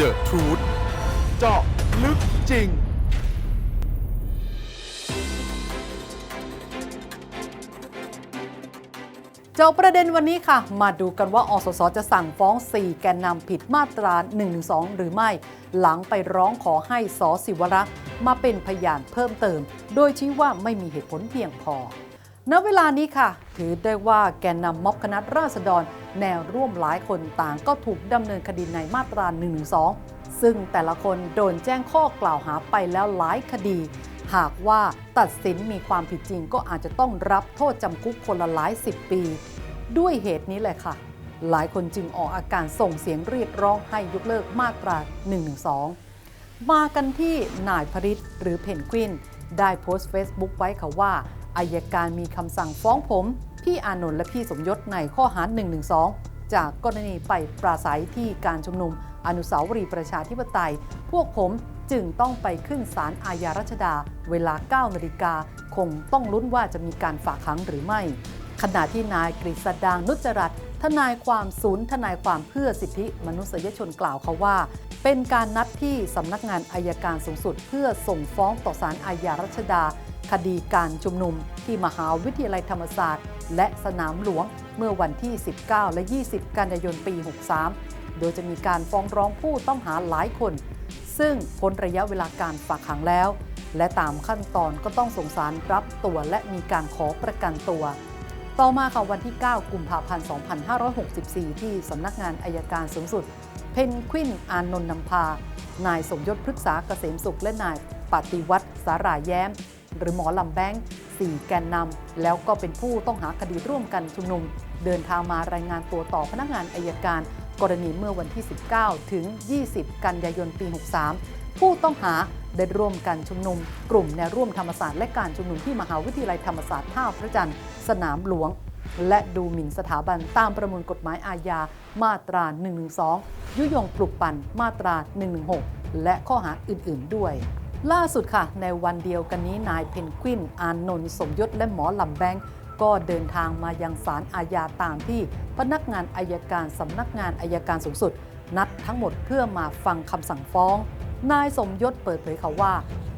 The Truth เจาะลึกจริง เจ้าประเด็นวันนี้ค่ะ มาดูกันว่าอสสจะสั่งฟ้อง 4 แกนนำผิดมาตรา 112 หรือไม่ หลังไปร้องขอให้สศิวรักษ์มาเป็นพยานเพิ่มเติม โดยชี้ว่าไม่มีเหตุผลเพียงพอ ณเวลานี้ค่ะ ถือได้ว่าแกนนำม็อบคณะราษฎร แนวร่วมหลายคนต่างก็ถูกดำเนินคดีในมาตรา 112 ซึ่งแต่ละคนโดนแจ้งข้อกล่าวหาไปแล้วหลายคดี หากว่าตัดสินมีความผิดจริงก็อาจจะต้องรับโทษจำคุกคนละหลายสิบปี ด้วยเหตุนี้แหละค่ะ หลายคนจึงออกอาการส่งเสียงเรียกร้องให้ยกเลิกมาตรา 112 มากันที่นายพริตหรือเพนกวินได้โพสต์ Facebook ไว้ค่ะว่า อายการมีคำสั่งฟ้องผม พี่อานนท์และพี่สมยศในข้อหา 112 จากกรณีไปปราศัยที่การชุมนุม อนุสาวรีย์ประชาธิปไตย พวกผมจึงต้องไปขึ้นศาลอาญารัชดา เวลา 9 นาฬิกา คงต้องลุ้นว่าจะมีการฝากขังหรือไม่ ขณะที่นายกฤษดางนุจรัตน์ทนายความศูนย์ทนายความเพื่อสิทธิมนุษยชนกล่าวเขาว่า เป็นการนัดที่สำนักงานอายการสูงสุด เพื่อส่งฟ้องต่อศาลอาญารัชดา คดีการชุมนุมที่มหาวิทยาลัยธรรมศาสตร์ และสนามหลวงเมื่อวันที่ 19 และ 20 กันยายนปี 63 โดยจะมีการฟ้องร้องผู้ต้องหาหลายคน ซึ่งพ้นระยะเวลาการฝากขังแล้ว และตามขั้นตอนก็ต้องส่งสารรับตัวและมีการขอประกันตัว ต่อมาค่ะวันที่ 9 กุมภาพันธ์ 2564 ที่สำนักงานอายการสูงสุด เพนกวิน อานนท์นำพา นายสมยศพฤกษาเกษมสุขและนายปฏิวัติสาราแย้ม รือหมอลำแบงค์สี่แกนนำแล้วก็เป็นผู้ต้องหาคดีร่วมกันชุมนุม เดินทางมารายงานตัวต่อพนักงานอายการ กรณีเมื่อวันที่ 19 ถึง 20 กันยายนปี 63 ผู้ต้องหาได้ร่วมกันชุมนุม กลุ่มแนวร่วมธรรมศาสตร์และการชุมนุมที่มหาวิทยาลัยธรรมศาสตร์ท่าพระจันทร์สนามหลวง และดูหมิ่นสถาบันตามประมวลกฎหมายอาญามาตรา 112 ยุยงปลุกปั่นมาตรา 116 และข้อหาอื่น ๆ ด้วย ล่าสุดค่ะ ในวันเดียวกันนี้นายเพนกวิน อานนท์สมยศและหมอลำแบงก์ก็เดินทางมายังศาลอาญาตามที่พนักงานอายการสำนักงานอายการสูงสุด นัดทั้งหมดเพื่อมาฟังคำสั่งฟ้อง นายสมยศเปิดเผยเขาว่า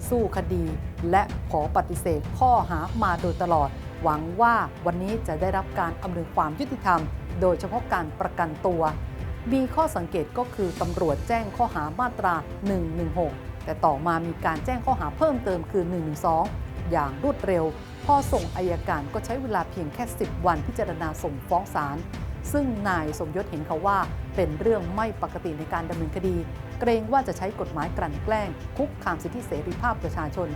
สู้คดี และขอปฏิเสธข้อหามาโดยตลอด หวังว่าวันนี้จะได้รับการอำนวยความยุติธรรม โดยเฉพาะการประกันตัว มีข้อสังเกตก็คือตำรวจแจ้งข้อหามาตรา 116 แต่ต่อมามีการแจ้งข้อหาเพิ่มเติมคือ 112 อย่างรวดเร็ว พอส่งอายการก็ใช้เวลาเพียงแค่ 10 วันพิจารณาส่งฟ้องศาลซึ่งนายสมยศเห็นเขาว่าเป็นเรื่องไม่ปกติในการดำเนินคดี เกรงว่าจะใช้กฎหมายกลั่นแกล้ง คุกคามสิทธิเสรีภาพประชาชน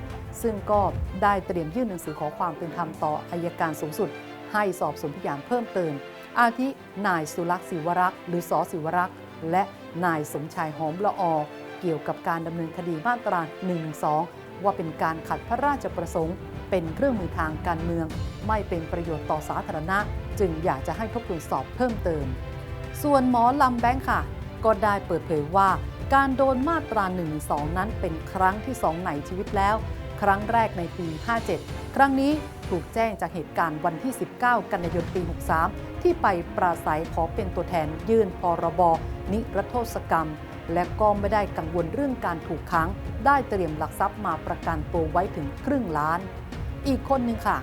ซึ่งก็ได้เตรียมยื่นหนังสือขอความเป็นธรรมต่ออายการสูงสุด ให้สอบสวนพยานเพิ่มเติม อาทินายสุลักษ์ศิวรักษ์หรือสอศิวรักษ์และนายสมชายหอมละออ เกี่ยวกับการดำเนินคดีมาตรา 112 ว่าเป็นการขัดพระราชประสงค์ เป็นเครื่องมือทางการเมือง ไม่เป็นประโยชน์ต่อสาธารณะ จึงอยากจะให้ทบทวนสอบเพิ่มเติม ส่วนหมอลำแบงค์ค่ะ ก็ได้เปิดเผยว่า การโดนมาตรา1 2นั้นเป็นครั้งที่2ในชีวิตแล้ว ครั้งแรกในปี 57 ครั้งนี้ถูกแจ้งจากเหตุการณ์วันที่ 19 กันยายนปี 63 ที่ไปปราศัยขอเป็นตัวแทนยื่นพรบนิรโทษกรรม และก็ไม่ได้กังวลเรื่องการถูกค้าง ได้เตรียมหลักทรัพย์มาประกันตัวไว้ถึงครึ่งล้าน อีกคนหนึ่งค่ะ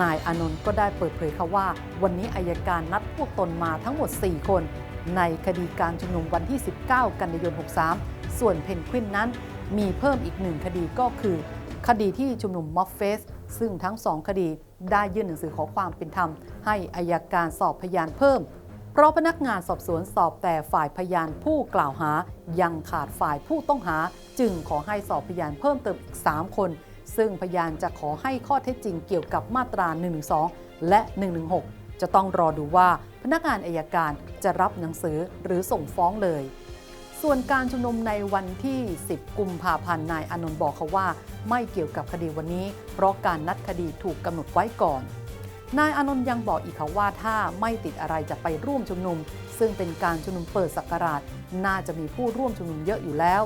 นายอนนท์ก็ได้เปิดเผยค่ะว่า วันนี้อายการนัดพวกตนมาทั้งหมด 4 คน ในคดีการชุมนุมวันที่ 19 กันยายน 63 ส่วนเพนกวินนั้น มีเพิ่มอีกหนึ่งคดีก็คือ คดีที่ชุมนุมม็อบเฟสซึ่งทั้งสองคดีได้ยื่นหนังสือขอความเป็นธรรม ให้อายการสอบพยานเพิ่ม เพราะพนักงานสอบสวนสอบแต่ฝ่ายพยานผู้กล่าวหา ยังขาดฝ่ายผู้ต้องหา จึงขอให้สอบพยานเพิ่มเติมอีก 3 คน ซึ่งพยานจะขอให้ข้อเท็จจริงเกี่ยวกับมาตรา112 และ 116 จะต้องรอดูว่าพนักงานอายการจะรับหนังสือหรือส่งฟ้องเลย ส่วนการชุมนุมในวันที่ 10 กุมภาพันธ์นายอนนท์บอกเขาว่า ไม่เกี่ยวกับคดีวันนี้ เพราะการนัดคดีถูกกำหนดไว้ก่อน นายอนนท์ยังบอกอีกค่ะว่าถ้าไม่ติดอะไรจะไปร่วมชุมนุม ซึ่งเป็นการชุมนุมเปิดสักราชน่าจะมีผู้ร่วมชุมนุมเยอะอยู่แล้ว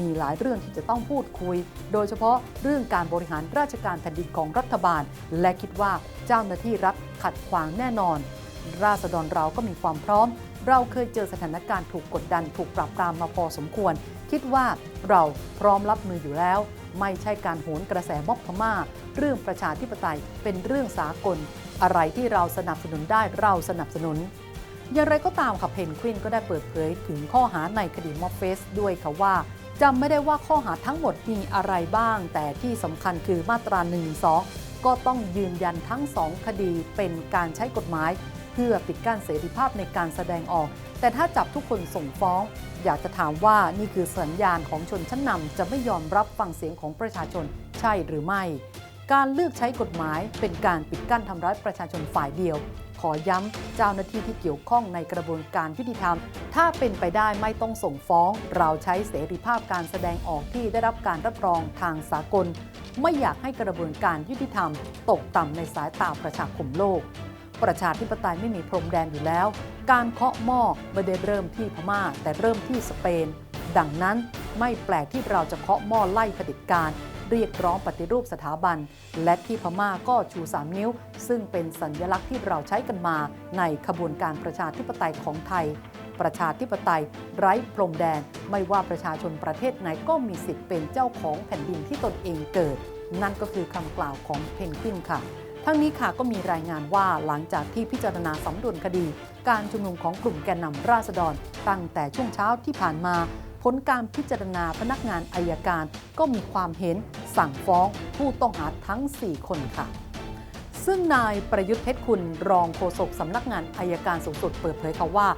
มีหลายเรื่องที่จะต้องพูดคุย โดยเฉพาะเรื่องการบริหารราชการแผ่นดินของรัฐบาล และคิดว่าเจ้าหน้าที่รัฐขัดขวางแน่นอน ราษฎรเราก็มีความพร้อม เราเคยเจอสถานการณ์ถูกกดดันถูกปราบปรามมาพอสมควร คิดว่าเราพร้อมรับมืออยู่แล้ว ไม่ใช่การโหนกระแสม็อบพม่า เรื่องประชาธิปไตยเป็นเรื่องสากล อะไรที่เราสนับสนุนได้เราสนับสนุน อย่างไรก็ตามค่ะเพนกวินก็ได้เปิดเผยถึงข้อหาในคดีม็อบเฟสด้วยค่ะว่าจำไม่ได้ว่าข้อหาทั้งหมดมีอะไรบ้าง แต่ที่สำคัญคือมาตรา1นึก็ต้องยืนยันทั้งสองคดีเป็นการใช้กฎหมาย เพื่อปิดกั้นเสรีภาพในการแสดงออก แต่ถ้าจับทุกคนส่งฟ้อง อยากจะถามว่านี่คือสัญญาณของชนชั้นนำจะไม่ยอมรับฟังเสียงของประชาชนใช่หรือไม่ การเลือกใช้กฎหมายเป็นการปิดกั้นทำร้ายประชาชนฝ่ายเดียว ขอย้ำเจ้าหน้าที่ที่เกี่ยวข้องในกระบวนการยุติธรรม ถ้าเป็นไปได้ไม่ต้องส่งฟ้อง เราใช้เสรีภาพการแสดงออกที่ได้รับการรับรองทางสากล ไม่อยากให้กระบวนการยุติธรรม ตกต่ำในสายตาประชาคมโลก ประชาธิปไตยไม่มีพรมแดนอยู่แล้ว การเคาะหม้อไม่ได้เริ่มที่พม่า แต่เริ่มที่สเปน ดังนั้นไม่แปลกที่เราจะเคาะหม้อไล่เผด็จการ เรียกร้องปฏิรูปสถาบัน และที่พม่าก็ชู 3 นิ้ว ซึ่งเป็นสัญญลักษณ์ที่เราใช้กันมาในขบวนการประชาธิปไตยของไทย ประชาธิปไตย ไร้พรมแดน ไม่ว่าประชาชนประเทศไหนก็มีสิทธิ์เป็นเจ้าของแผ่นดินที่ตนเองเกิด นั่นก็คือคำกล่าวของเพนกวินค่ะทั้งนี้ค่ะก็มีรายงานว่าหลังจากที่พิจารณาสำนวนคดี การชุมนุมของกลุ่มแกนนำราษฎร ตั้งแต่ช่วงเช้าที่ผ่านมา ผลการพิจารณาพนักงานอายการ ก็มีความเห็น สั่งฟ้องผู้ต้องหาทั้ง 4 คนค่ะ ซึ่งนายประยุทธ์เพชรคุณรองโฆษกสำนักงานอายการสูงสุดเปิดเผยค่ะว่า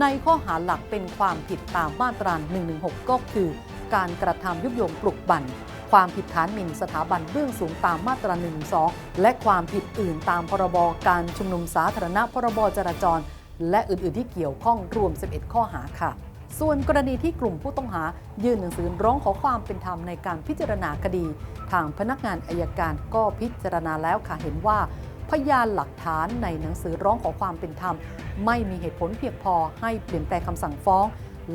ในข้อหาหลักเป็นความผิดตามมาตรา 116 ก็คือ การกระทำยุยงปลุกบั่นความผิดฐานหมิ่นสถาบันเบื้องสูงตามมาตรา112 และความผิดอื่นตามพรบการชุมนุมสาธารณะพรบจราจร และอื่น ๆ ที่เกี่ยวข้องรวม 11 ข้อหาค่ะ ส่วนกรณีที่กลุ่มผู้ต้องหา ยื่นหนังสือร้องขอความเป็นธรรมในการพิจารณาคดี ทางพนักงานอายการก็พิจารณาแล้วค่ะเห็นว่า พยานหลักฐานในหนังสือร้องขอความเป็นธรรม ไม่มีเหตุผลเพียงพอให้เปลี่ยนแปลงคำสั่งฟ้อง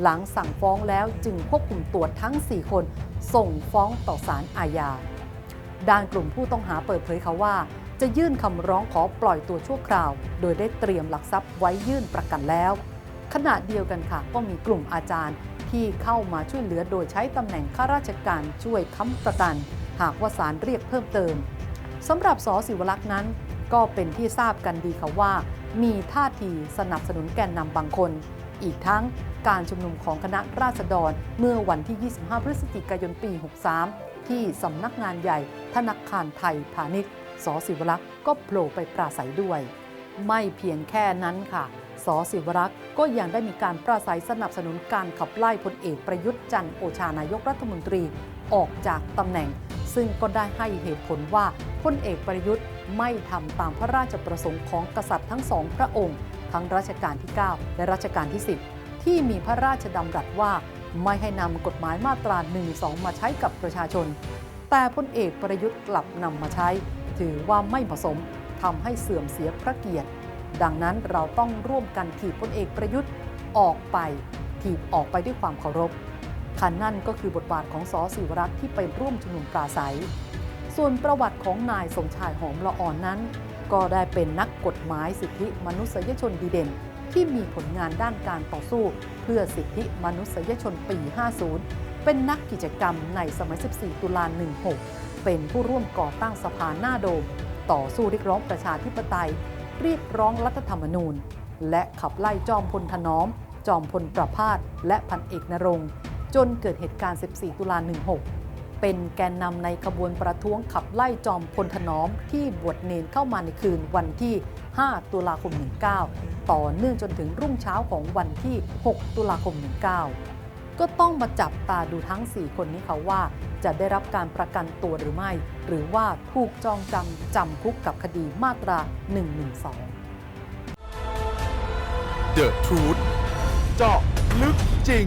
หลังสั่งฟ้องแล้วจึงควบคุมตัวทั้ง 4 คน ส่งฟ้องต่อศาลอาญาด้านกลุ่มผู้ต้องหาเปิดเผยเขาว่า จะยื่นคำร้องขอปล่อยตัวชั่วคราว โดยได้เตรียมหลักทรัพย์ไว้ยื่นประกันแล้ว ขณะเดียวกันค่ะ ก็มีกลุ่มอาจารย์ที่เข้ามาช่วยเหลือโดยใช้ตำแหน่งข้าราชการช่วยค้ำประกัน หากว่าศาลเรียกเพิ่มเติมสำหรับสศิวลักษณ์นั้น ก็เป็นที่ทราบกันดีค่ะว่า มีท่าทีสนับสนุนแกนนำบางคน อีกทั้งการชุมนุมของคณะราษฎรเมื่อวันที่ 25 พฤศจิกายนปี 63 ที่สำนักงานใหญ่ธนาคารไทยพาณิชย์สศิวลักษณ์ก็โผล่ไปปราศัยด้วย ไม่เพียงแค่นั้นค่ะ สศิวรักษ์ก็ยังได้มีการปราศัยสนับสนุนการขับไล่พลเอกประยุทธ์จันทร์โอชานายกรัฐมนตรีออกจากตำแหน่ง ซึ่งก็ได้ให้เหตุผลว่าพลเอกประยุทธ์ไม่ทำตามพระราชประสงค์ของกษัตริย์ทั้งสองพระองค์ ทั้งรัชกาลที่ 9 และรัชกาลที่ 10 ที่มีพระราชดำรัสว่าไม่ให้นำกฎหมายมาตรา1 2 มาใช้กับประชาชน แต่พลเอกประยุทธ์กลับนำมาใช้ ถือว่าไม่เหมาะสมทำให้เสื่อมเสียพระเกียรติ ดังนั้นเราต้องร่วมกันถีบพลเอกประยุทธ์ออกไปถีบออกไปด้วยความเคารพคันนั่นก็คือบทบาทของสอศิวรักษ์ที่ไปร่วมชุมนุมปราศัย ส่วนประวัติของนายสมชายหอมละอ่อนนั้น ก็ได้เป็นนักกฎหมายสิทธิมนุษยชนดีเด่น ที่มีผลงานด้านการต่อสู้ เพื่อสิทธิมนุษยชนปี 50 เป็นนักกิจกรรมในสมัย 14 ตุลา 16 เป็นผู้ร่วมก่อตั้งสภาหน้าโดม ต่อสู้เรียกร้องประชาธิปไตย เรียกร้องรัฐธรรมนูญ และขับไล่จอมพลถนอม จอมพลประพาสและพันเอกนรงจนเกิดเหตุการณ์ 14 ตุลา 16 เป็นแกนนำในขบวนประท้วงขับไล่จอมพลถนอมที่บวชเนนเข้ามาในคืนวันที่ 5 ตุลาคม 19 ต่อเนื่องจนถึงรุ่งเช้าของวันที่ 6 ตุลาคม 19 ก็ต้องมาจับตาดูทั้ง 4 คนนี้เขาว่า จะได้รับการประกันตัวหรือไม่ หรือว่าถูกจองจำจำคุกกับคดีมาตรา 112 The Truth เจาะลึกจริง